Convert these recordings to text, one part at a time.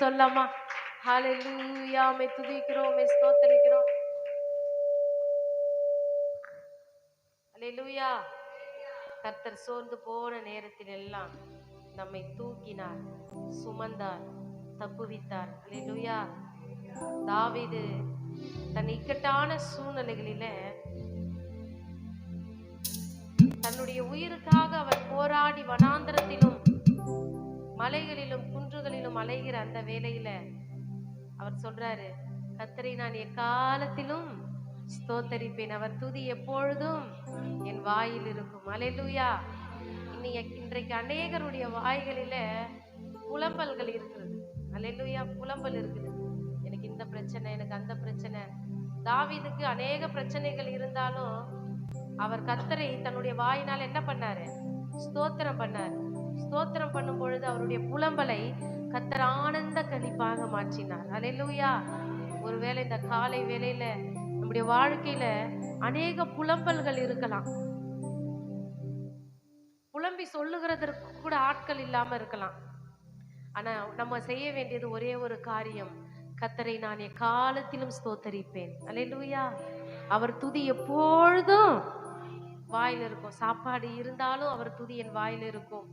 சொல்லலாமா ஹாலே லூயாமை துதிக்கிறோம் ஸ்தோத்தரிக்கிறோம். ஹலே லூயா கர்த்தர் சோர்ந்து போன நேரத்தில் எல்லாம் நம்மை தூக்கினார் சுமந்தார் தப்புவித்தார். ஹலே லூயா தாவிது தன் இக்கட்டான சூழ்நிலைகளில தன்னுடைய உயிருக்காக அவர் போராடி வனாந்திரத்திலும் மலைகளிலும் குன்றுகளிலும் அலைகிற அந்த வேலையில அவர் சொல்றாரு கத்தரை நான் எக்காலத்திலும் ஸ்தோத்தரிப்பேன். அவர் துதி எப்பொழுதும் என் வாயில் இருக்கும். அலையலூயா. இன்னைக்கு இன்றைக்கு அநேகருடைய வாய்களில புலம்பல்கள் இருக்கிறது. அலையலூயா புலம்பல் இருக்குது. எனக்கு இந்த பிரச்சனை எனக்கு அந்த பிரச்சனை. தாவீதுக்கு அநேக பிரச்சனைகள் இருந்தாலும் அவர் கத்தரை தன்னுடைய வாயினால் என்ன பண்ணாரு? ஸ்தோத்திரம் பண்ணார். ஸ்தோத்திரம் பண்ணும் பொழுது அவருடைய புலம்பலை கத்தர் ஆனந்த கணிப்பாக மாற்றினார். அல்லேலூயா ஒருவேளை இந்த காலை வேலையில நம்முடைய வாழ்க்கையில அநேக புலம்பல்கள் இருக்கலாம். புலம்பி சொல்லுகிறதற்கு கூட ஆட்கள் இல்லாம இருக்கலாம். ஆனா நம்ம செய்ய வேண்டியது ஒரே ஒரு காரியம். கத்தரை நான் எக்காலத்திலும் ஸ்தோத்தரிப்பேன். அல்லேலூயா அவர் துதி எப்பொழுதும் வாயில் இருக்கும் சாப்பாடு இருந்தாலும் அவர் துதி என் வாயில் இருக்கும்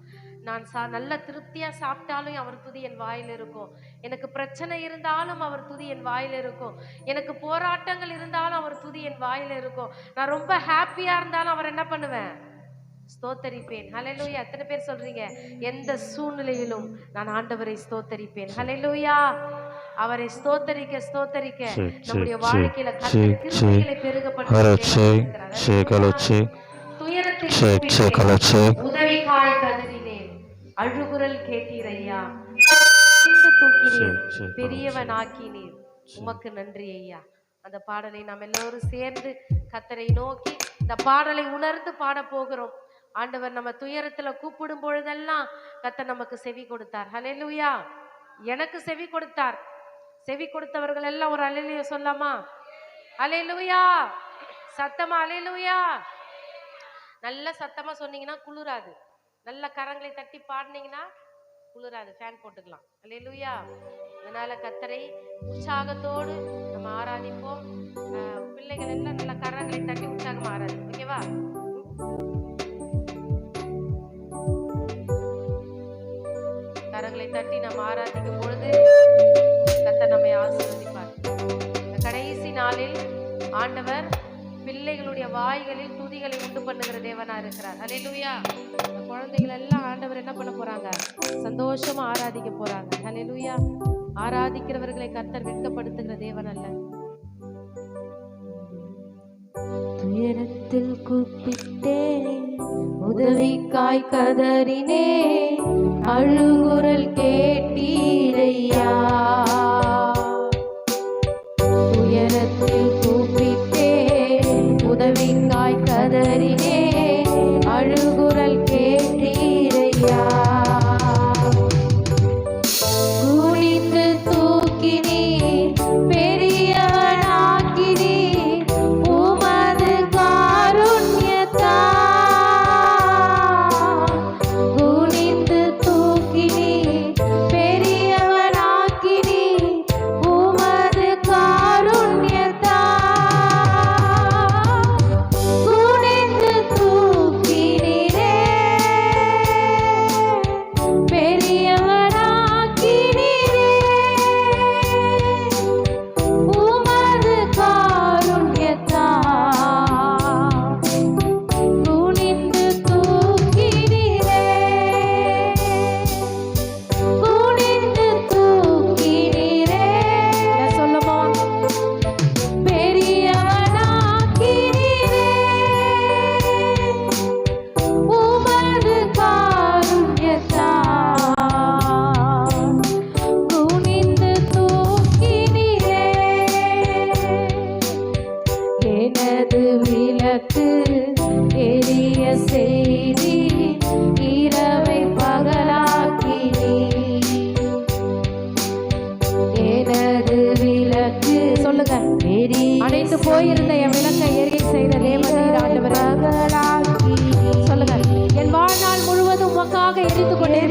நான் சா நல்ல திருப்தியா சாப்பிட்டாலும் அவர் துதி என் வாயில் இருக்கும். எனக்கு பிரச்சனை இருந்தாலும் அவர் துதி என் வாயில் இருக்கும். எனக்கு போராட்டங்கள் இருந்தாலும் அவர் துதி என் வாயில் இருக்கும். நான் ரொம்ப ஹாப்பியா இருந்தாலும் அவர் என்ன பண்ணுவேன்? ஸ்தோத்தரிப்பேன். ஹalleluya எத்தனை பேர் சொல்றீங்க? எந்த சூழ்நிலையிலும் நான் ஆண்டவரை ஸ்தோத்தரிப்பேன். ஹalleluya அவரை ஸ்தோத்தரிக்க ஸ்தோத்தரிக்க நம்முடைய வாழ்க்கையில சரி, கர்த்தர் கிருபைகளை பெருக கலச்சி கலச்சி. துயரத்தில் சே அழுகுரல் கேட்டீரையா தூக்கினீர். சரி, சரி, பெரியவன் ஆக்கினீர் உமக்கு நன்றி ஐயா. அந்த பாடலை நாம் எல்லோரும் சேர்ந்து கத்தரை நோக்கி இந்த பாடலை உணர்ந்து பாட போகிறோம். ஆண்டவர் நம்ம துயரத்துல கூப்பிடும் பொழுதெல்லாம் கத்தர் நமக்கு செவி கொடுத்தார். ஹalleluya. எனக்கு செவி கொடுத்தார். செவி கொடுத்தவர்கள் எல்லாம் ஒரு அலையிலுயா சொல்லாமா அலையிலுயா சத்தமா அலையிலுயா நல்ல சத்தமா சொன்னீங்கன்னா குளிராது. நல்ல கரங்களை தட்டி பாடினீங்கன்னா குளிராது ஃபேன் போட்டுக்கலாம். அல்லேலூயா. அதனால கத்தரை உற்சாகத்தோடு நம்ம ஆராதிப்போம். பிள்ளைகள் எல்லாம் நல்ல கரங்களை தட்டி உற்சாகமாக ஆராதி ஓகேவா? கரங்களை தட்டி நம்ம ஆராதிக்கும் பொழுது கத்தர் நம்மை ஆசீர்வதிப்பார். இந்த கடைசி நாளில் ஆண்டவர் பிள்ளைகளுடைய வாய்களில் துதிகளை உண்டு பண்ணுகிற தேவனா இருக்கிறார். ஹalleluya இந்த குழந்தைகள் எல்லாம் ஆண்டவர் என்ன பண்ண போறாங்க? சந்தோஷமா ஆராதிக்க போறாங்க. அலே லூயா ஆராதிக்கிறவர்களை கர்த்தர் வெட்கப்படுத்துகிற தேவன் அல்ல. துயரத்தில் கூப்பிட்டே உதவிக்காய் கதறினே அழுகுரல் கேட்டீரையா அணைத்து போயிருந்த என் விளக்கை எரிய செய்த தேவநீர் ஆண்டவராக சொல்லுங்க என் வாழ்நாள் முழுவதும் உமக்காக எரிந்து கொண்டே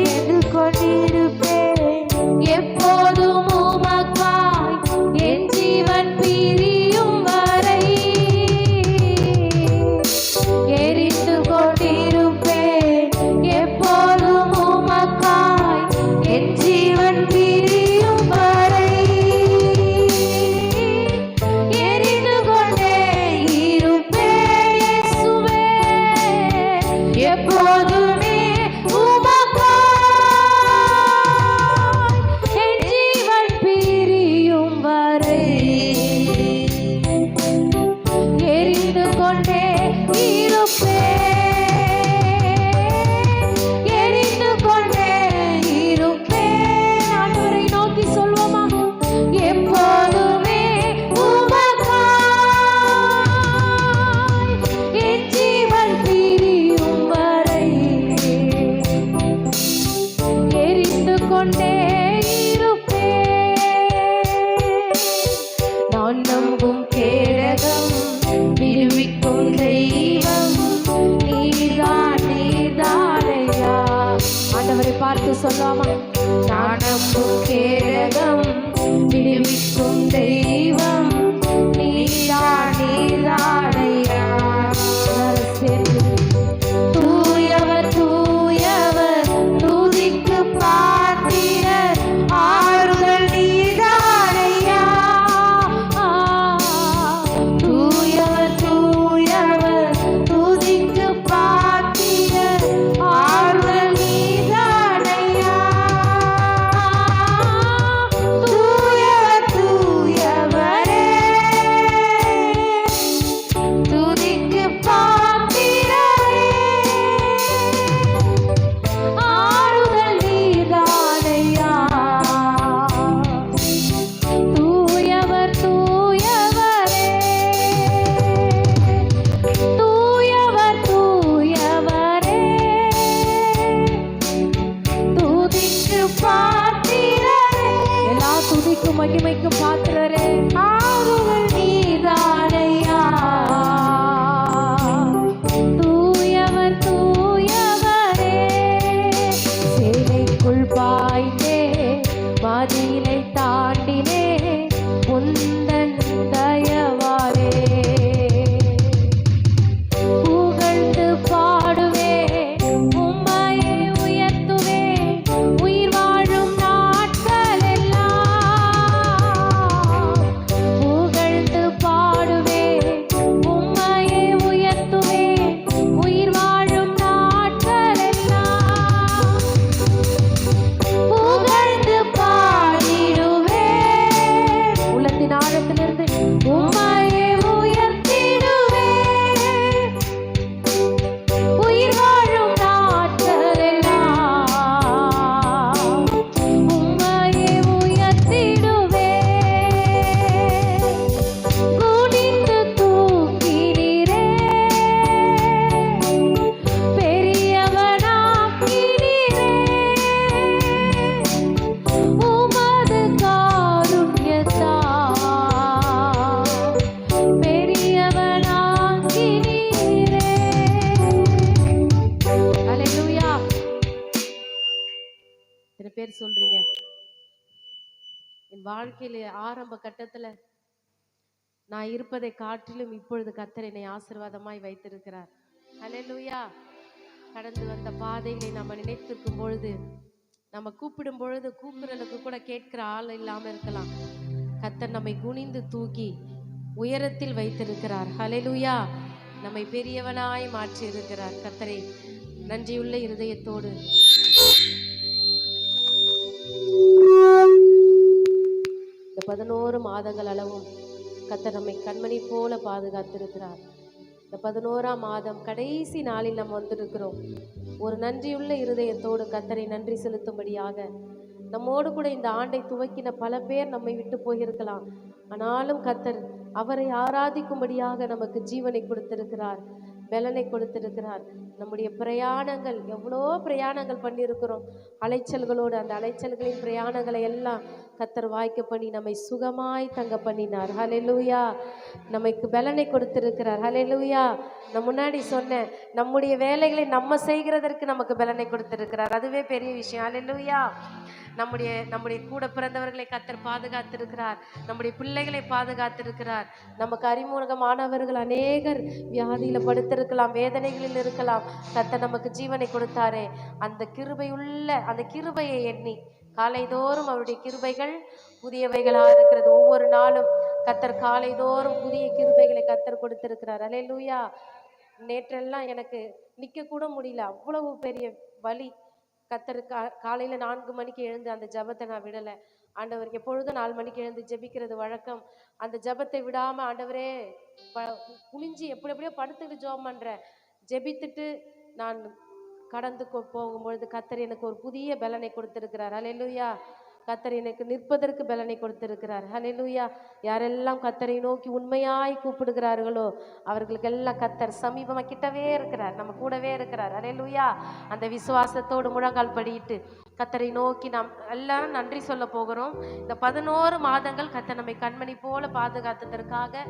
வாழ்க்கையில ஆரம்ப கட்டத்துல நான் இருப்பதை காட்டிலும் இப்பொழுது கத்தர் என்னை ஆசீர்வாதமாய் வைத்திருக்கிறார். அல்லேலூயா கடந்து வந்த பாதைகளை நம்ம நினைத்திருக்கும் பொழுது நம்ம கூப்பிடும் பொழுது கூப்பிடலுக்கு கூட கேட்கிற ஆள் இல்லாம இருக்கலாம். கத்தர் நம்மை குனிந்து தூக்கி உயரத்தில் வைத்திருக்கிறார். ஹலெலுயா நம்மை பெரியவனாய் மாற்றி இருக்கிறார் கர்த்தரை நன்றியுள்ள இருதயத்தோடு. பதினோரு மாதங்கள் அளவும் கத்தர் நம்மை கண்மணி போல பாதுகாத்திருக்கிறார். இந்த பதினோராம் மாதம் கடைசி நாளில் நம்ம வந்திருக்கிறோம். ஒரு நன்றியுள்ள இருதயத்தோடு கத்தரை நன்றி செலுத்தும்படியாக நம்மோடு கூட இந்த ஆண்டை துவக்கின பல பேர் நம்மை விட்டு போயிருக்கலாம். ஆனாலும் கத்தர் அவரை ஆராதிக்கும்படியாக நமக்கு ஜீவனை கொடுத்திருக்கிறார் பலனை கொடுத்திருக்கிறார். நம்முடைய பிரயாணங்கள் எவ்வளோ பிரயாணங்கள் பண்ணியிருக்கிறோம். அலைச்சல்களோடு அந்த அலைச்சல்களின் பிரயாணங்களை எல்லாம் கத்தர் வாய்க்க பண்ணி நம்மை சுகமாய் தங்க பண்ணினார். ஹalleluya நமக்கு பலனை கொடுத்திருக்கிறார். ஹalleluya நான் முன்னாடி சொன்னேன் நம்முடைய வேலைகளை நம்ம செய்கிறதற்கு நமக்கு பலனை கொடுத்திருக்கிறார். அதுவே பெரிய விஷயம். ஹalleluya நம்முடைய நம்முடைய கூட பிறந்தவர்களை கத்தர் பாதுகாத்திருக்கிறார். நம்முடைய பிள்ளைகளை பாதுகாத்திருக்கிறார். நமக்கு அறிமுகமானவர்கள் அநேகர் வியாதியில் படுத்திருக்கலாம் வேதனைகளில் இருக்கலாம். கத்தர் நமக்கு ஜீவனை கொடுத்தாரே. அந்த கிருபையுள்ள அந்த கிருபையை எண்ணி காலைதோறும் அவருடைய கிருபைகள் புதியவைகளாக இருக்கிறது. ஒவ்வொரு நாளும் கத்தர் காலைதோறும் புதிய கிருபைகளை கத்தர் கொடுத்திருக்கிறார். அல்லேலூயா நேற்றெல்லாம் எனக்கு நிற்க கூட முடியல. அவ்வளவு பெரிய வலி. கத்தர் கா காலையில் நான்கு மணிக்கு எழுந்து அந்த ஜெபத்தை நான் விடலை. ஆண்டவர் எப்பொழுதும் நாலு மணிக்கு எழுந்து ஜெபிக்கிறது வழக்கம். அந்த ஜெபத்தை விடாமல் ஆண்டவரே ப குனிஞ்சு எப்படி எப்படியோ படுத்துக்கிட்டு ஜெபம் பண்ணுறேன் ஜெபித்துட்டு நான் கடந்து கொ- போகும்பொழுது கத்தர் எனக்கு ஒரு புதிய பலனை கொடுத்திருக்கிறார். ஹalleluya. கத்தர் எனக்கு நிற்பதற்கு பலனை கொடுத்திருக்கிறார். ஹalleluya. யாரெல்லாம் கத்தரை நோக்கி உண்மையாய் கூப்பிடுகிறார்களோ அவர்களுக்கெல்லாம் கத்தர் சமீபமாக கிட்டவே இருக்கிறார். நம்ம கூடவே இருக்கிறார். ஹalleluya. அந்த விசுவாசத்தோடு முழங்கால் படிட்டு கத்தரை நோக்கி நாம் எல்லாரும் நன்றி சொல்ல போகிறோம். இந்த பதினோரு மாதங்கள் கத்தர் நம்மை கண்மணி போல பாதுகாத்ததற்காக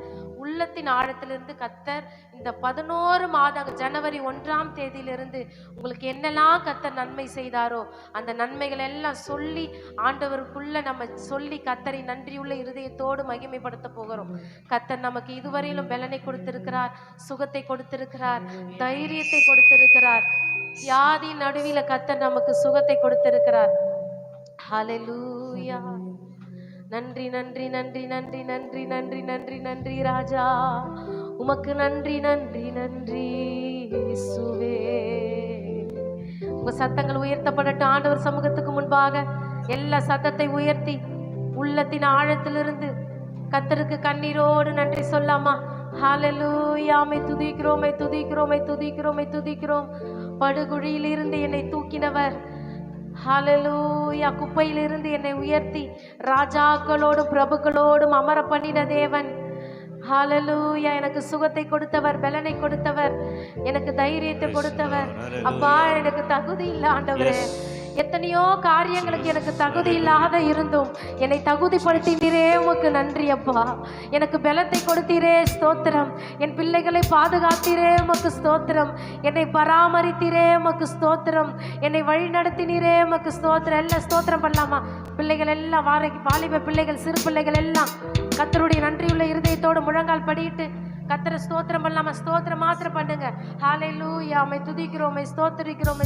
உள்ளத்தின் ஆழத்திலிருந்து கத்தர் இந்த பதினோரு மாதங்கள் ஜனவரி ஒன்றாம் தேதியிலிருந்து உங்களுக்கு என்னெல்லாம் கத்தர் நன்மை செய்தாரோ அந்த நன்மைகள் எல்லாம் சொல்லி ஆண்டவருக்குள்ள நம்ம சொல்லி கத்தரை நன்றியுள்ள இருதயத்தோடு மகிமைப்படுத்த போகிறோம். கத்தர் நமக்கு இதுவரையிலும் பலனை கொடுத்திருக்கிறார் சுகத்தை கொடுத்திருக்கிறார் தைரியத்தை கொடுத்திருக்கிறார். வியாதி நடுவில கத்தர் நமக்கு சுகத்தை கொடுத்திருக்கிறார். ஹalleluya நன்றி நன்றி நன்றி நன்றி நன்றி நன்றி நன்றி நன்றி ராஜா. உமக்கு நன்றி நன்றி நன்றி இயேசுவே. உங்க சத்தங்கள் உயர்த்தப்படட்டும். ஆண்டவர் சமூகத்துக்கு முன்பாக எல்லா சத்தத்தை உயர்த்தி உள்ளத்தின் ஆழத்திலிருந்து கத்தருக்கு கண்ணீரோடு நன்றி சொல்லாமா ஹalleluya மை துதிக்கிறோம் மை துதிக்கிறோம் மை துதிக்கிறோம் மை துதிக்கிறோம். படுகுழியில் இருந்து என்னை தூக்கினவர். ஹalleluya குப்பையிலிருந்து என்னை உயர்த்தி ராஜாக்களோடும் பிரபுக்களோடும் அமர பண்ணின தேவன். ஹalleluya எனக்கு சுகத்தை கொடுத்தவர் பலனை கொடுத்தவர் எனக்கு தைரியத்தை கொடுத்தவர். அப்பா எனக்கு தகுதி இல்ல ஆண்டவரே எத்தனையோ காரியங்களுக்கு எனக்கு தகுதி இல்லாத இருந்தும் என்னை தகுதிப்படுத்தினீரே உமக்கு நன்றி அப்பா. எனக்கு பலத்தை கொடுத்தீரே ஸ்தோத்திரம். என் பிள்ளைகளை பாதுகாத்தீரே உமக்கு ஸ்தோத்திரம். என்னை பராமரித்தீரே உமக்கு ஸ்தோத்திரம். என்னை வழி நடத்தினீரே உமக்கு ஸ்தோத்திரம். எல்லாம் ஸ்தோத்திரம் பண்ணலாமா? பிள்ளைகள் எல்லாம் வாரைக்கு வாலிப பிள்ளைகள் சிறு பிள்ளைகள் எல்லாம் கத்தருடைய நன்றியுள்ள இருதயத்தோடு முழங்கால் படியிட்டு கத்தரை ஸ்தோத்திரம் பண்ணலாமா? ஸ்தோத்திரம் மாத்திரம் பண்ணுங்க. லூயா மை துதிக்கிறோம் மை ஸ்தோத்தரிக்கிறோம்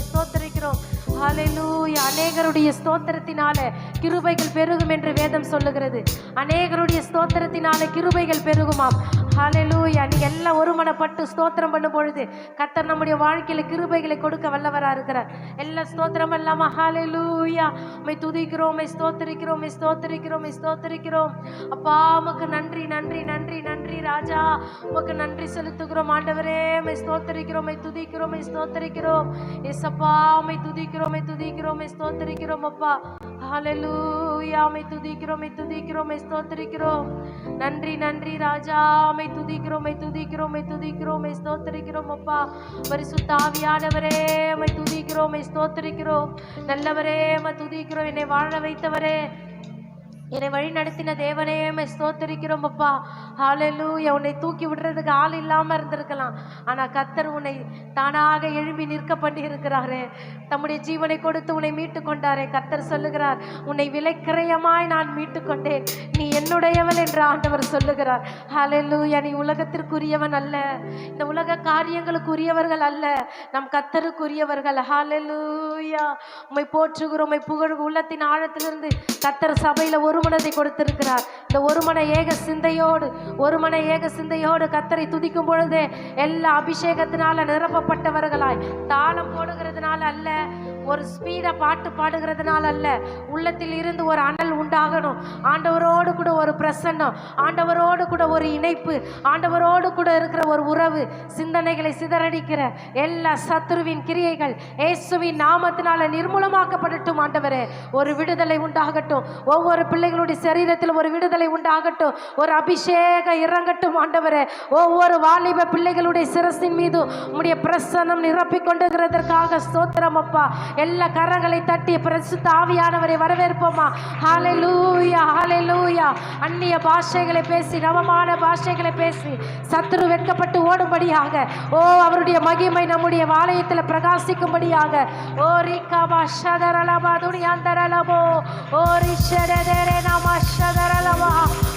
ஹாலை லூயா அநேகருடைய ஸ்தோத்திரத்தினால கிருபைகள் பெருகும் என்று வேதம் சொல்லுகிறது. அநேகருடைய ஸ்தோத்திரத்தினால கிருபைகள் பெருகுமாம். ஹாலை லூயா நீங்க எல்லாம் ஒருமனப்பட்டு ஸ்தோத்திரம் பண்ணும் பொழுது கத்தர் நம்முடைய வாழ்க்கையில கிருபைகளை கொடுக்க வல்லவரா இருக்கிறார். எல்லா ஸ்தோத்திரம் இல்லாம லூயா மை துதிக்கிறோம் மை ஸ்தோத்தரிக்கிறோம் மை ஸ்தோத்தரிக்கிறோம் மை ஸ்தோத்தரிக்கிறோம். அப்பா உமக்கு நன்றி நன்றி நன்றி நன்றி ராஜா. உமக்கு நன்றி செலுத்துகிறோம். ஆண்டவரே மை ஸ்தோத்தரிக்கிறோம் மை துதிக்கிறோம் மை ஸ்தோத்தரிக்கிறோம். எஸ்அப்பா மை துதிக்கிறோம் மை துதிக்கிறோம் மை ஸ்தோத்தரிக்கிறோம் அப்பா. ஹalleluya மை துதிக்கிறோம் மை துதிக்கிறோம் மை ஸ்தோத்தரிக்கிறோம். நன்றி நன்றி ராஜா. மை துதிக்கிறோம் மை துதிக்கிறோம் மை துதிக்கிறோம் மை ஸ்தோத்தரிக்கிறோம் அப்பா. பரிசுத்த ஆவியானவரே மை துதிக்கிறோம் மை ஸ்தோத்தரிக்கிறோம். நல்லவரே மை துதிக்கிறோம். என்னை வாழ வைத்தவரே. என்னை வழி நடத்தின தேவனையுமே ஸ்தோத்தரிக்கிறோம் அப்பா. ஹalleluya உன்னை தூக்கி விடுறதுக்கு ஆள் இல்லாமல் இருந்திருக்கலாம். ஆனா கத்தர் உன்னை தானாக எழும்பி நிற்க பண்ணி தம்முடைய ஜீவனை கொடுத்து உன்னை மீட்டு கொண்டாரே. கத்தர் சொல்லுகிறார் உன்னை விலைக்கிரயமாய் நான் மீட்டு கொண்டேன். நீ என்னுடையவள் என்று ஆண்டவர் சொல்லுகிறார். ஹalleluya நீ உலகத்திற்குரியவன் அல்ல. இந்த உலக காரியங்களுக்குரியவர்கள் அல்ல. நம் கத்தருக்குரியவர்கள் ஹாலலூயா உண்மை போற்றுகிறோம். உண்மை புகழ் உள்ளத்தின் ஆழத்திலிருந்து கத்தர் சபையில் ஒரு மனதை கொடுத்திருக்கிறார். இந்த ஒரு மன ஏக சிந்தையோடு ஒரு மன ஏக சிந்தையோடு கத்தரை துதிக்கும் பொழுதே எல்லா அபிஷேகத்தினால நிரப்பப்பட்டவர்களாய் தாளம் போடுகிறதுனால அல்ல ஒரு ஸ்பீடாக பாட்டு பாடுகிறதுனால அல்ல உள்ளத்தில் இருந்து ஒரு அனல் உண்டாகணும். ஆண்டவரோடு கூட ஒரு பிரசன்னம் ஆண்டவரோடு கூட ஒரு இணைப்பு ஆண்டவரோடு கூட இருக்கிற ஒரு உறவு சிந்தனைகளை சிதறடிக்கிற எல்லா சத்துருவின் கிரியைகள் இயேசுவின் நாமத்தினால நிர்மூலமாக்கப்படட்டும் ஆண்டவரே. ஒரு விடுதலை உண்டாகட்டும். ஒவ்வொரு பிள்ளைகளுடைய சரீரத்தில் ஒரு விடுதலை உண்டாகட்டும். ஒரு அபிஷேகம் இறங்கட்டும் ஆண்டவரே. ஒவ்வொரு வாலிப பிள்ளைகளுடைய சிரசின் மீது உம்முடைய பிரசன்னம் நிரப்பிக் கொண்டுகிறதற்காக ஸ்தோத்திரம் அப்பா. எல்லா கரங்களை தட்டி பிரசுத்த ஆவியானவரை வரவேற்போமா? ஹalleluya லூயா அந்நிய பாஷைகளை பேசி நவமான பாஷைகளை பேசி சத்துரு வெட்கப்பட்டு ஓடும்படியாக ஓ அவருடைய மகிமை நம்முடைய வாலயத்தில் பிரகாசிக்கும்படியாக. ஓ ரிகாபா ஷதரலபா துணியாந்தரலபோ. ஓ ரிஷடதேரே நம ஷதரலபா.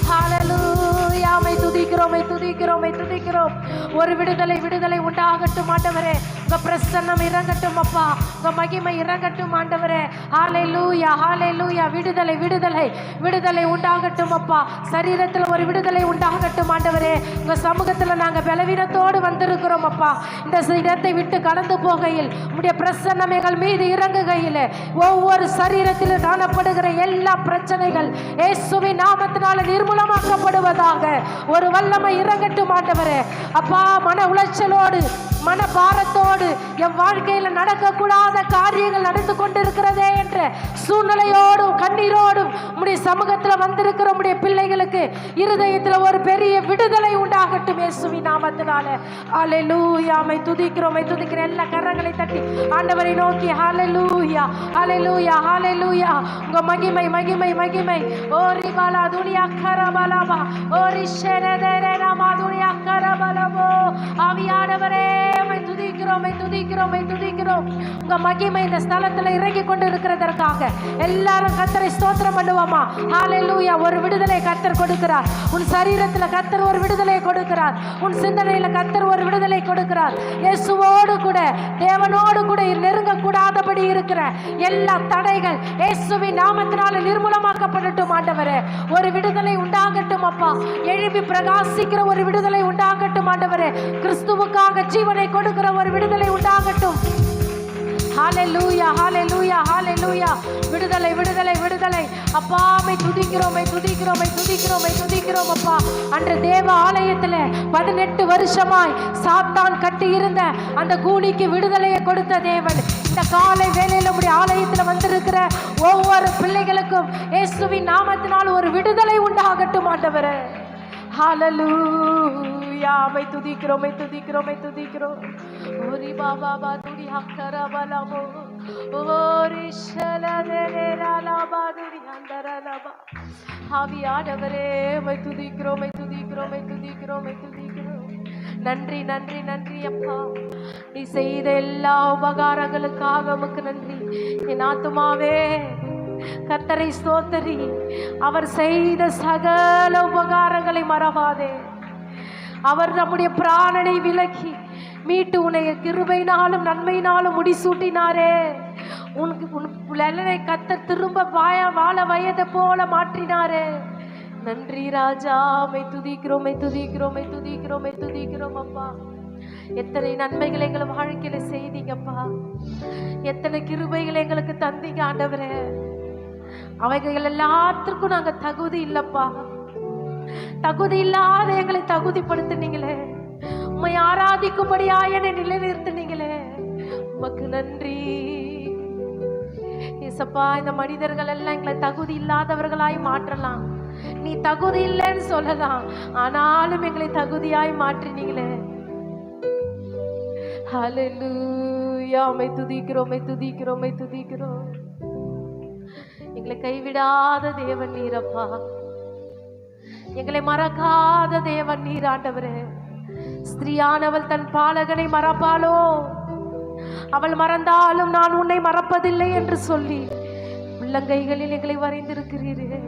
ஹாலலூயாமை துதிக்கிறோமை துதிக்கிறோமை துதிக்கிறோம் துதிக்கிறோம். ஒரு விடுதலை விடுதலை உண்டாகட்டும் ஆண்டவரே. உங்க பிரசன்னம் இறங்கட்டும் அப்பா. உங்க மகிமை இறங்கட்டும் ஆண்டவரே. ஹalleluya லூயா விடுதலை விடுதலை. விடுதலை உண்டாகட்டும் அப்பா. சரீரத்தில் ஒரு விடுதலை உண்டாகட்டும் ஆண்டவரே. உங்கள் சமூகத்தில் நாங்கள் பலவீனத்தோடு வந்திருக்கிறோம் அப்பா. இந்த இடத்தை விட்டு கடந்து போகையில் உடைய பிரசன்னம் எங்கள் மீது இறங்குகையில் ஒவ்வொரு சரீரத்திலும் காணப்படுகிற எல்லா பிரச்சனைகள் இயேசுவின் நாமத்தினால நிர்மூலமாக்கப்படுவதாக ஒரு வல்லமை இறங்கட்டும் ஆண்டவரே. அப்பா மன உளைச்சலோடு மனபாரத்தோடு என் வாழ்க்கையில் நடக்கக்கூடாத காரியங்கள் நடந்து கொண்டிருக்கிறதே என்ற சூழ்நிலையோடும் கண்ணீரோடும் உம்முடைய சமூகத்துல வந்திருக்கிற உம்முடைய பிள்ளைகளுக்கு இருதயத்துல ஒரு பெரிய விடுதலை உண்டாகட்டும் இயேசுவி நாமத்தினால. ஹalleluya மை துதிக்கிறோம் மை துதிக்கிற எல்லா கரங்களை தட்டி ஆண்டவரை நோக்கி ஹாலலூயா ஹாலலூயா ஹாலலூயா உங்க மகிமை மகிமை மகிமை. ஓரி பாலா துனியா கரபலபா. ஓரி ஷெரதரே நாமா துனியா கரபலபோ. ஆவியானவரே மை துதிக்கிறோமே துதிக்கிறோமே துதிக்கிறோம். உங்க மகிமை இந்த ஸ்தலத்துல இறங்கி கொண்டு இருக்கிறதற்காக எல்லாரும் கத்தரை ஸ்தோத்திரம் பண்ணுவோமா? ஹalleluya ஒரு விடுதலை கத்தர் கொடுக்கிறார். உன் சரீரத்துல கத்தர் ஒரு விடுதலை கொடுக்கிறார். உன் சிந்தனையில கத்தர் ஒரு விடுதலை கொடுக்கிறார். இயேசுவோடு கூட தேவனோடு கூட நெருங்க கூடாதபடி இருக்கிற எல்லா தடைகள் இயேசுவின் நாமத்தினால நிர்மூலமாக்கப்படட்டும் ஆண்டவரே. ஒரு விடுதலை உண்டாகட்டும் அப்பா. எழுப்பி பிரகாசிக்கிற ஒரு விடுதலை உண்டாகட்டும் ஆண்டவரே. கிறிஸ்துவுக்காக ஜீவனை கொடுக்கிற ஒரு விடுதலை உண்டாகட்டும். ஹalleluya ஹalleluya ஹalleluya விடுதலை விடுதலை விடுதலை. அப்பாமை துதிக்கிறோமை துதிக்கிறோமை துதிக்கிறோமை துதிக்கிறோம் அப்பா. அன்று தேவ ஆலயத்தில் பதினெட்டு வருஷமாய் சாத்தான் கட்டி இருந்த அந்த கூலிக்கு விடுதலையை கொடுத்த தேவன். இந்த காலை வேலையில் உடைய ஆலயத்தில் வந்திருக்கிற ஒவ்வொரு பிள்ளைகளுக்கும் இயேசுவின் நாமத்தினால் ஒரு விடுதலை உண்டாகட்டும் ஆண்டவரே. ஹalleluya மை துதிக்கிறோம் மை துதிக்கிறோம் துதிக்கிறோம். ஓரி பாபா பா துடி ஹக்கர பலமோ. ஓரி ஷலதரே அந்தரலபா ஆவியானவரே மை துதிக்கிறோம் மை துதிக்கிறோம் துதிக்கிறோம். நன்றி நன்றி நன்றி அப்பா. நீ செய்த எல்லா உபகாரங்களுக்காக உமக்கு நன்றி. என் ஆத்துமாவே கத்தரை ஸ்தோத்தரி. அவர் செய்த சகல உபகாரங்களை மறவாதே. அவர் நம்முடைய பிராணனை விலக்கி மீட்டு உன்னை கிருபையினாலும் நன்மையினாலும் முடிசூட்டினாரே. உனக்கு உன் லலனை கத்த திரும்ப வாய வாழ வயதை போல மாற்றினாரே. நன்றி ராஜா மை துதிக்கிறோமை துதிக்கிறோமை துதிக்கிறோமை துதிக்கிறோம் துதிக்கிறோம் அப்பா. எத்தனை நன்மைகளை எங்களை வாழ்க்கையில செய்தீங்கப்பா. எத்தனை கிருபைகளை எங்களுக்கு தந்தீங்க ஆண்டவரே. அவைகள் எல்லாத்திற்கும் நாங்க தகுதி இல்லப்பா. தகுதி இல்லாத எங்களை தகுதிப்படுத்தினீங்களே. உண்மை ஆராதிக்கும்படியா என்னை நிலைநிறுத்தினீங்களே. உமக்கு நன்றி. ஏசப்பா இந்த மனிதர்கள் எல்லாம் எங்களை தகுதி இல்லாதவர்களாய் மாற்றலாம். நீ தகுதி இல்லைன்னு சொல்லலாம். ஆனாலும் எங்களை தகுதியாய் மாற்றினீங்களே. ஹalleluya மை துதிக்கிறோம் மை துதிக்கிறோம் மை துதிக்கிறோம். எங்களை கைவிடாத தேவன் நீரப்பா எங்களை மறக்காத தேவன் நீர் ஆண்டவரே. ஸ்திரீயானவள் தன் பாலகனை மறப்பாளோ? அவள் மறந்தாலும் நான் உன்னை மறப்பதில்லை என்று சொல்லி உள்ளங்கைகளில் எங்களை வரைந்திருக்கிறீர்கள்